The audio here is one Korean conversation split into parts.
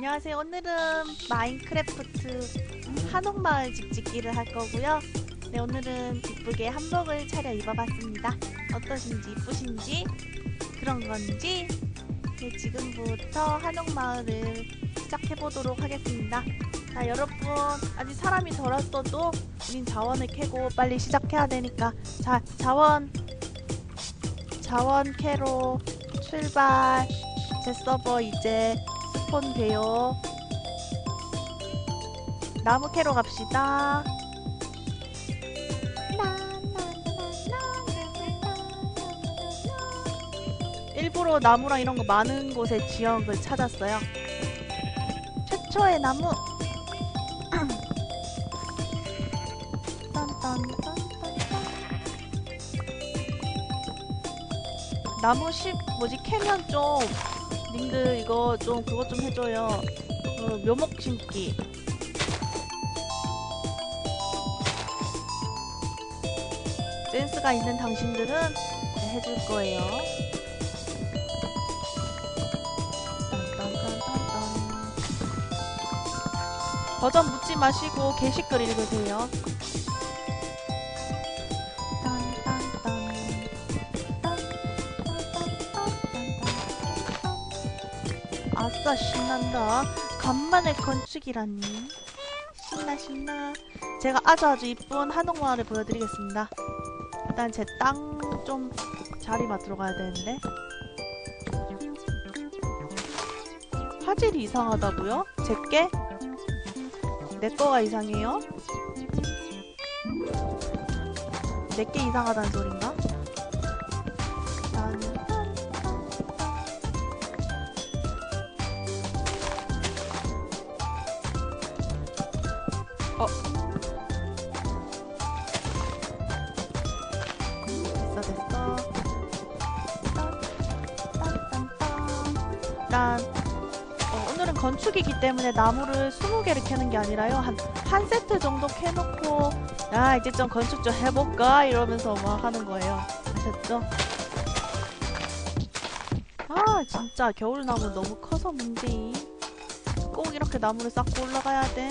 안녕하세요. 오늘은 마인크래프트 한옥마을 집 짓기를 할 거고요. 네, 오늘은 이쁘게 한복을 차려 입어봤습니다. 어떠신지 이쁘신지 그런 건지 네, 지금부터 한옥마을을 시작해보도록 하겠습니다. 자, 여러분 아직 사람이 덜 왔어도 우린 자원을 캐고 빨리 시작해야 되니까 자, 자원 자원 캐로 출발 제 서버 이제 스폰 돼요. 나무 캐러 갑시다. 일부러 나무랑 이런 거 많은 곳에 지역을 찾았어요. 최초의 나무. 나무 십 뭐지 캐면 좀 님들 이거 좀 그거 좀 해줘요. 그 묘목 심기. 센스가 있는 당신들은 네, 해줄 거예요. 버전 묻지 마시고 게시글 읽으세요. 아싸 신난다 간만에 건축이라니 신나 신나 제가 아주 아주 이쁜 한옥마을을 보여드리겠습니다 일단 제 땅 좀 자리 맡으러 가야 되는데 화질이 이상하다고요? 제게? 내 거가 이상해요? 내게 이상하다는 소린가? 난 축이기 때문에 나무를 20개를 캐는 게 아니라요. 한, 한 세트 정도 캐놓고 야 이제 좀 건축 좀 해볼까? 이러면서 막 하는 거예요. 아셨죠? 아 진짜 겨울나무 너무 커서 문제임. 꼭 이렇게 나무를 쌓고 올라가야 됨.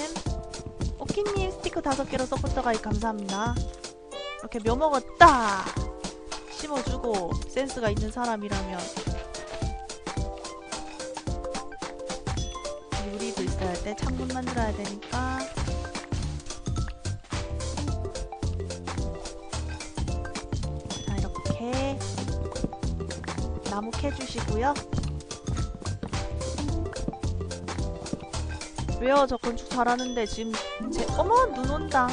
오키님 스티커 다섯 개로 서포터 가입 감사합니다. 이렇게 딱 심어주고 센스가 있는 사람이라면 있어야 돼. 창문 만들어야 되니까. 자 이렇게 나무 캐주시고요. 왜요? 저 건축 잘하는데 지금 제 어머 눈 온당.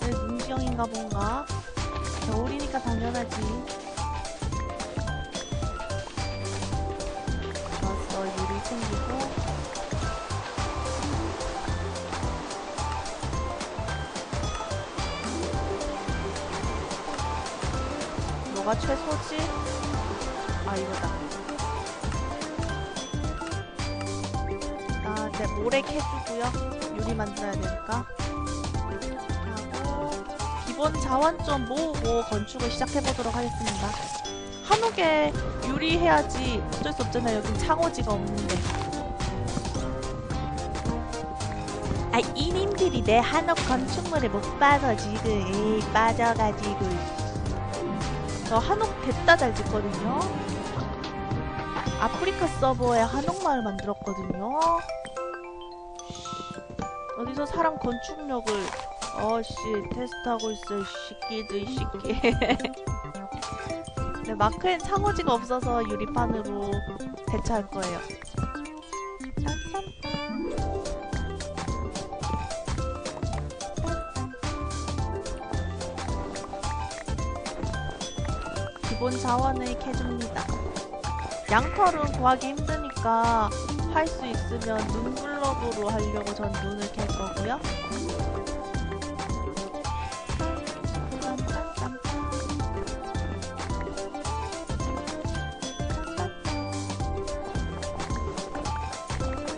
네, 눈시영인가 뭔가. 겨울이니까 당연하지. 좋았어 유리 챙기고. 뭐가 최소지? 아 이거다. 아, 이제 모래 캐주고요. 유리 만들어야 되니까. 하고 기본 자원 좀 모으고 건축을 시작해보도록 하겠습니다. 한옥에 유리 해야지 어쩔 수 없잖아요. 여긴 창호지가 없는데. 아, 이님들이 내 한옥 건축물을 못 봐서 지금 에이, 빠져가지고. 저 한옥 됐다 잘 짓거든요. 아프리카 서버에 한옥마을 만들었거든요. 어디서 사람 건축력을 어씨 테스트하고 있어 이 새끼. 네, 마크엔 창호지가 없어서 유리판으로 대체할 거예요. 기본 자원을 캐줍니다. 양털은 구하기 힘드니까 할 수 있으면 눈글러브로 하려고 전 눈을 캘 거고요.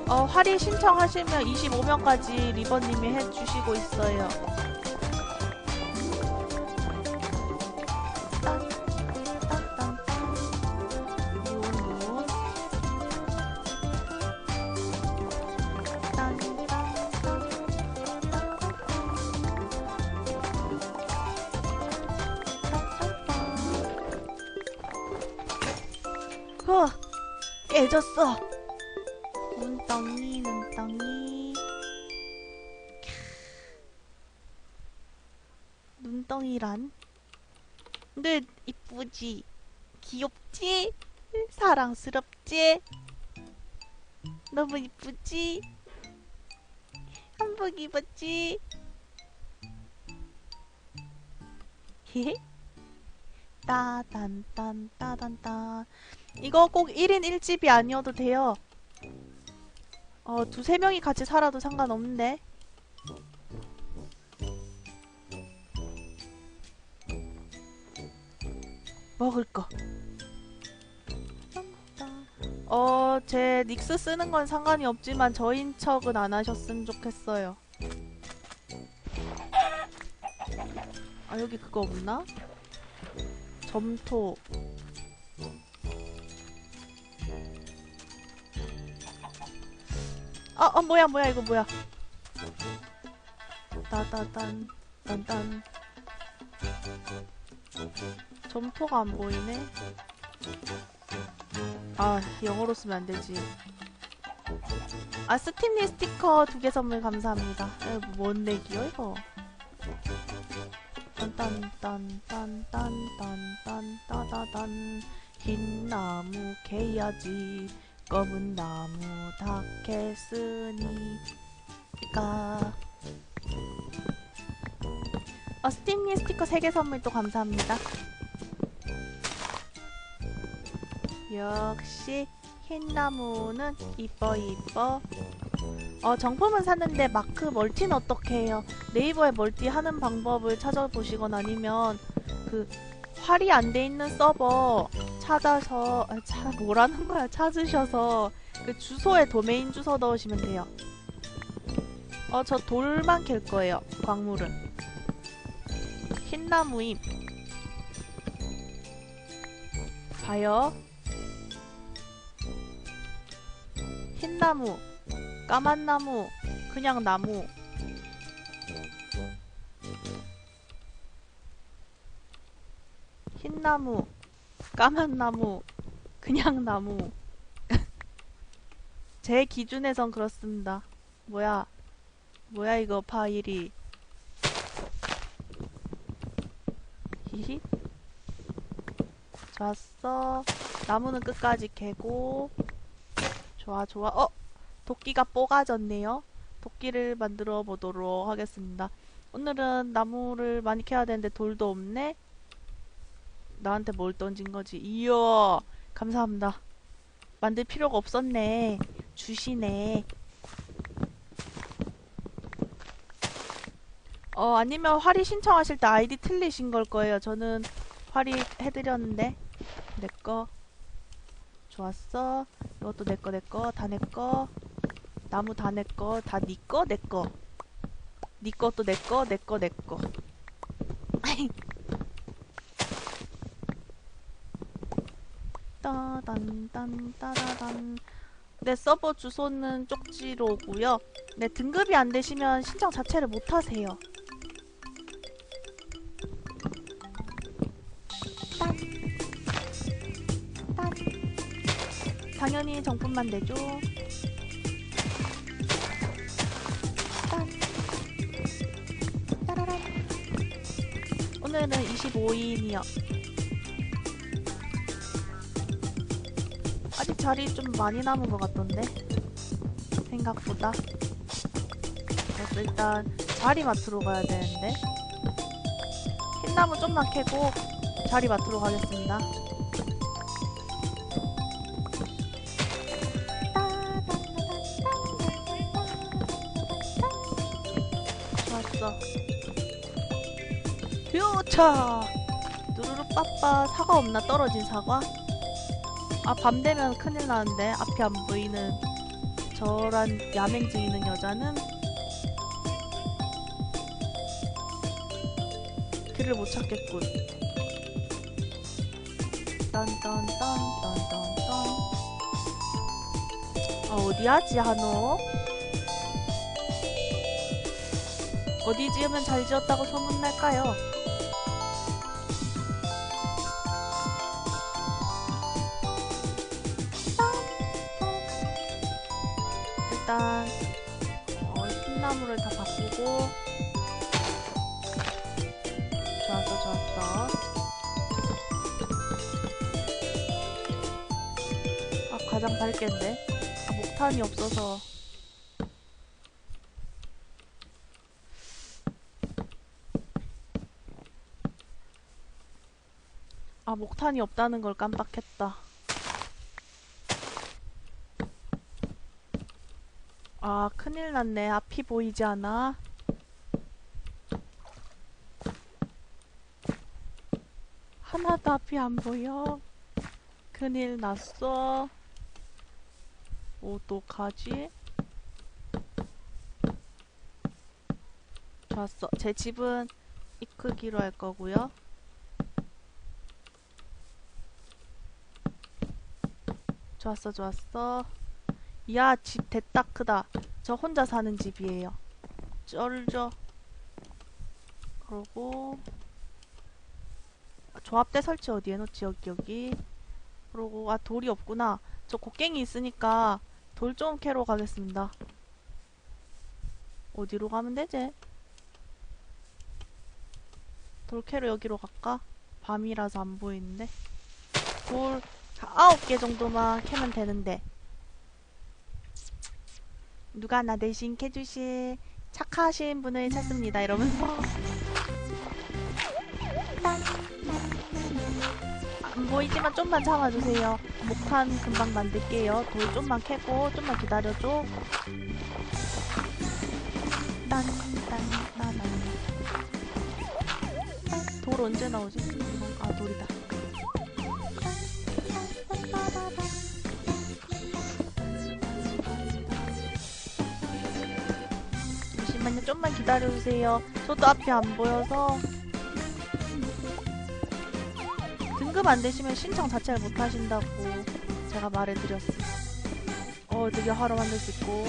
어, 활이 신청하시면 25명까지 리버님이 해주시고 있어요. 어, 깨졌어. 눈덩이, 눈덩이. 눈덩이란? 근데 이쁘지? 귀엽지? 사랑스럽지? 너무 이쁘지? 한복 입었지? 헤헤? 따단딴 따단딴 이거 꼭 1인 1집이 아니어도 돼요 어 두세 명이 같이 살아도 상관없는데 먹을 거 어, 제 닉스 쓰는 건 상관이 없지만 저인 척은 안 하셨으면 좋겠어요. 아, 여기 그거 없나? 점토. 아, 아, 뭐야, 뭐야, 이거 뭐야. 따다단, 딴딴. 점토가 안 보이네. 아 영어로 쓰면 안 되지. 아 스팀리 스티커 두 개 선물 감사합니다. 에, 뭔 내기요 이거? 딴딴딴딴딴딴딴따다단 흰 나무 개야지. 검은 나무 다 캐으니까. 어 스팀리 스티커 세개 선물 또 감사합니다. 역시 흰나무는 이뻐 이뻐 어 정품은 샀는데 마크 멀티는 어떻게 해요? 네이버에 멀티 하는 방법을 찾아보시거나 아니면 그 활이 안 돼 있는 서버 찾아서 아, 차 뭐라는 거야? 찾으셔서 그 주소에 도메인 주소 넣으시면 돼요. 어 저 돌만 캘 거예요 광물은. 흰나무임 봐요. 흰나무, 까만 나무, 그냥 나무. 흰 나무, 까만 나무, 그냥 나무. 제 기준에선 그렇습니다. 뭐야? 뭐야 이거 파일이? 히히. 좋았어. 나무는 끝까지 캐고. 좋아 좋아 어 도끼가 뽀가졌네요. 도끼를 만들어 보도록 하겠습니다. 오늘은 나무를 많이 캐야 되는데 돌도 없네. 나한테 뭘 던진 거지? 이야 감사합니다. 만들 필요가 없었네. 주시네. 어 아니면 활이 신청하실 때 아이디 틀리신 걸 거예요. 저는 활이 해드렸는데. 내꺼 좋았어. 이것도 내꺼 내꺼 다 내꺼. 나무 다 내꺼 다 니꺼 내꺼. 니 것도 내꺼 내꺼 내꺼. 따단 따다단. 내 서버 주소는 쪽지로고요. 네 등급이 안 되시면 신청 자체를 못 하세요. 딴. 딴. 당연히 정품만 내줘. 오늘은 25인이요. 아직 자리 좀 많이 남은 것 같던데. 생각보다. 그래서 일단 자리 맡으러 가야 되는데. 흰나무 좀만 캐고 자리 맡으러 가겠습니다. 뾰차! 누르르 빠빠 사과 없나 떨어진 사과? 아 밤 되면 큰일 나는데 앞이 안 보이는 저란 야맹증 있는 여자는 길을 못 찾겠군. 딴딴딴딴딴딴 아 어디야 지 한호? 어디 지으면 잘 지었다고 소문날까요? 일단 어, 흰나무를 다 바꾸고. 좋았어 좋았어. 아 가장 밝겠네 아 목탄이 없어서. 아 목탄이 없다는 걸 깜빡했다 아 큰일 났네. 앞이 보이지 않아? 하나도 앞이 안 보여. 큰일 났어. 어떡하지? 좋았어. 제 집은 이 크기로 할 거고요. 좋았어 좋았어. 이 야 집 됐다 크다. 저 혼자 사는 집이에요. 쩔죠. 그러고. 아, 조합대 설치 어디에 놓지 여기 여기? 그러고 아 돌이 없구나. 저 곡괭이 있으니까 돌 좀 캐러 가겠습니다. 어디로 가면 되지? 돌 캐러 여기로 갈까? 밤이라서 안 보이는데. 돌 아홉 개 정도만 캐면 되는데 누가 나 대신 캐주실 착하신 분을 찾습니다. 이러면서. 안 보이지만 좀만 참아주세요. 목탄 금방 만들게요. 돌 좀만 캐고 좀만 기다려줘. 딴딴따단 돌 언제 나오지? 아 돌이다 잠시만요 좀만 기다려주세요. 저도 앞이 안 보여서. 등급 안 되시면 신청 자체를 못 하신다고 제가 말해드렸어요 어 드디어 하루 만들 수 있고.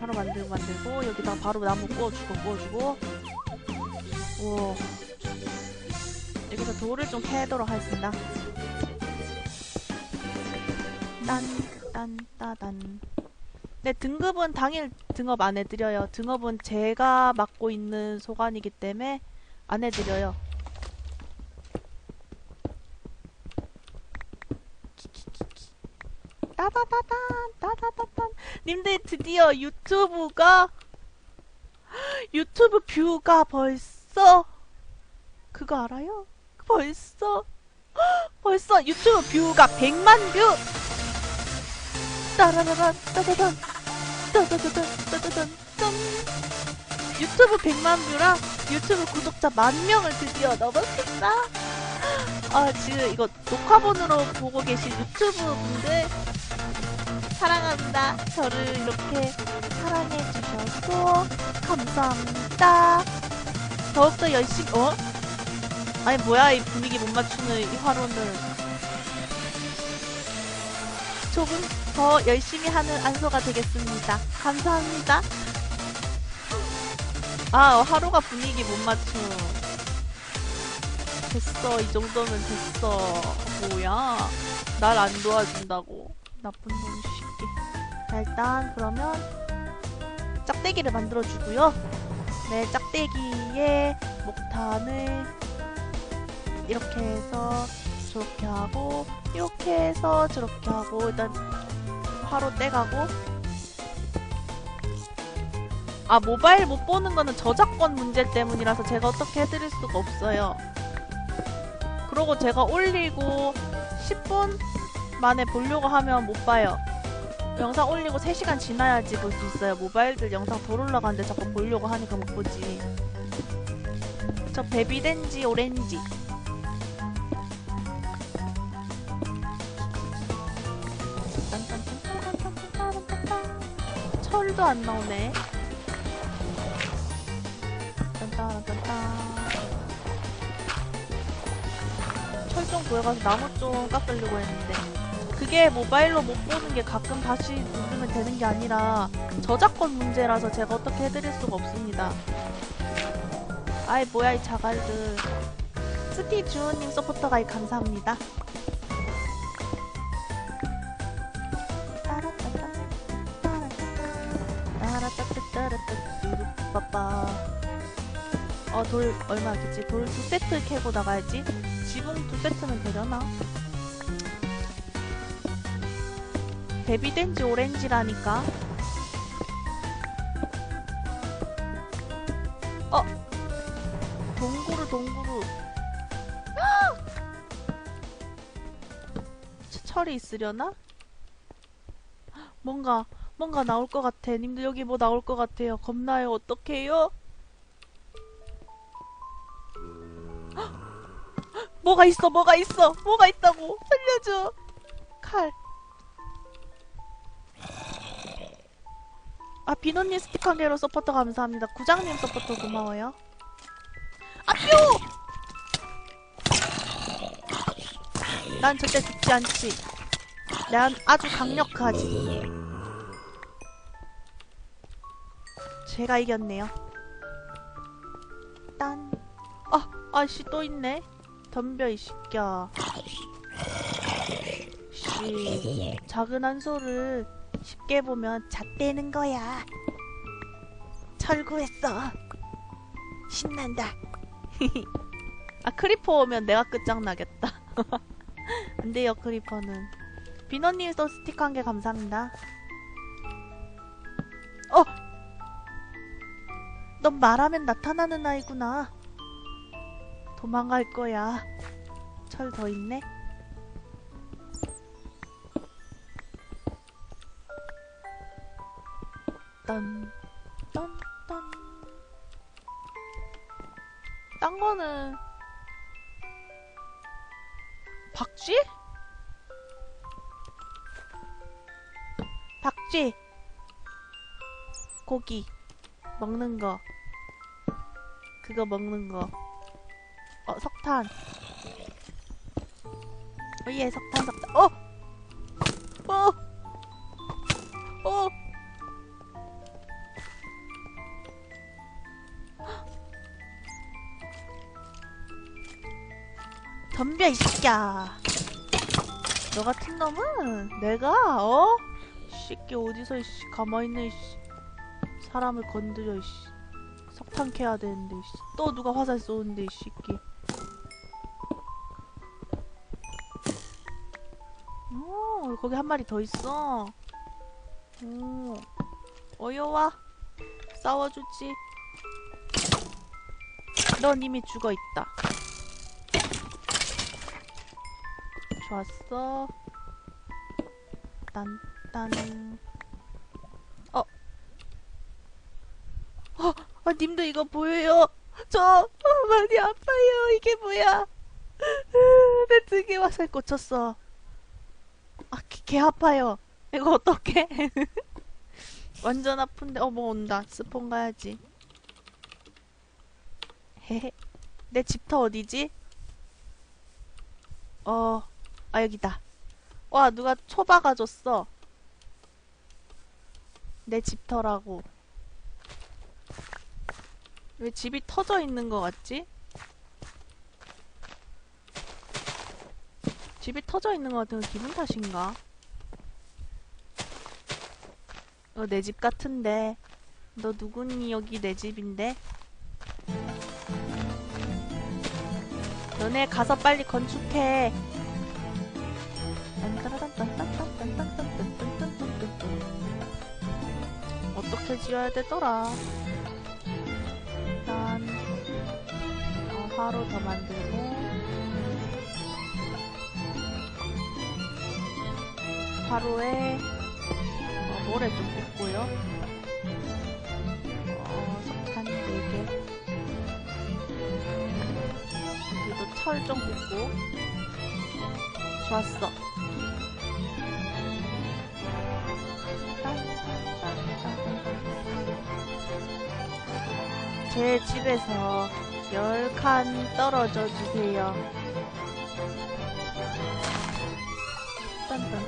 하루 만들고 만들고 여기다가 바로 나무 구워주고 구워주고. 오 여기서 돌을 좀 캐도록 하겠습니다. 딴 딴 따단 네 등급은 당일 등업 안 해드려요. 등업은 제가 맡고 있는 소관이기 때문에 안 해드려요. 따다다단 따다다단. 님들 드디어 유튜브가 유튜브 뷰가 벌써 그거 알아요? 벌써 벌써 유튜브 뷰가 100만 뷰 따라라란 따다단. 따다다단. 따다단. 짠. 유튜브 100만 뷰랑 유튜브 구독자 만 명을 드디어 넘었습니다. 아 지금 이거 녹화본으로 보고 계신 유튜브 분들 사랑합니다. 저를 이렇게 사랑해 주셔서 감사합니다. 더욱더 열심히 어? 아니 뭐야 이 분위기 못 맞추는 이 화로는 조금 더 열심히 하는 안소가 되겠습니다. 감사합니다. 아 하루가 분위기 못 맞춤 됐어 이 정도면 됐어. 뭐야? 날 안 도와준다고. 나쁜 놈 새끼. 자 일단 그러면 짝대기를 만들어 주고요. 네 짝대기에 목탄을 이렇게 해서 저렇게 하고 이렇게 해서 저렇게 하고 일단 화로 떼가고. 아 모바일 못 보는 거는 저작권 문제 때문이라서 제가 어떻게 해드릴 수가 없어요. 그러고 제가 올리고 10분 만에 보려고 하면 못 봐요. 영상 올리고 3시간 지나야지 볼 수 있어요. 모바일들 영상 덜 올라가는데 자꾸 보려고 하니까 못 보지. 저 베비덴지 오렌지 철도 안 나오네. 딴딴딴딴. 철좀 구해가서 나무 좀 깎으려고 했는데. 그게 모바일로 못 보는 게 가끔 다시 누르면 되는 게 아니라 저작권 문제라서 제가 어떻게 해드릴 수가 없습니다. 아이 뭐야 이 자갈들. 스티 주호님 서포터 가입 감사합니다 돌 얼마겠지? 돌 두 세트 캐고 나가야지. 지붕 두 세트면 되려나? 데뷔된 지 오렌지라니까. 어! 동구르. 처- 철이 있으려나? 뭔가, 뭔가 나올 것 같아. 님들 여기 뭐 나올 것 같아요. 겁나요. 어떡해요? 뭐가 있어, 뭐가 있어, 뭐가 있다고. 살려줘. 칼. 아, 비노님 스티커 한 개로 서포터 감사합니다. 구장님 서포터 고마워요. 아, 뾰! 난 절대 죽지 않지. 난 아주 강력하지. 제가 이겼네요. 딴. 아, 아씨 또 있네. 덤벼 이 새끼야. 씨, 작은 한 소를 쉽게 보면 잣대는 거야. 철구했어. 신난다. 아 크리퍼 오면 내가 끝장나겠다. 안 돼요 크리퍼는. 비너님 또 스티커 한 개 감사합니다. 어! 넌 말하면 나타나는 아이구나. 도망갈 거야. 철 더 있네. 딴, 딴, 딴. 딴 거는 박쥐? 박쥐. 고기. 먹는 거. 그거 먹는 거. 어, 석탄. 어, 예, 석탄, 석탄. 어! 어! 어! 덤벼, 이 새끼야. 너 같은 놈은 내가, 어? 이 새끼 어디서, 이씨, 가만있네, 이씨. 사람을 건드려, 이씨. 석탄 캐야 되는데, 이씨. 또 누가 화살 쏘는데, 이 새끼. 거기 한 마리 더 있어. 오, 어여와. 싸워주지. 넌 이미 죽어 있다. 좋았어. 딴, 딴. 어. 어, 아, 님도 이거 보여요? 저, 어, 많이 아파요. 이게 뭐야? 내 등에 화살 꽂혔어. 아, 개, 개 아파요. 이거 어떡해? 완전 아픈데, 어, 뭐 온다. 스폰 가야지. 헤헤. 내 집터 어디지? 어, 아, 여기다. 와, 누가 초 박아 줬어. 내 집터라고. 왜 집이 터져 있는 것 같지? 집이 터져 있는 것 같은 건 기분 탓인가? 어, 내집 같은데. 너 누구니? 여기 내 집인데? 너네 가서 빨리 건축해. 어떻게 지어야 되더라? 일단 어, 화로 더 만들고 화로에 어, 모래 좀 붓고요. 어, 석탄 4개. 여기도 철좀 붓고. 좋았어. 제 집에서 10칸 떨어져 주세요.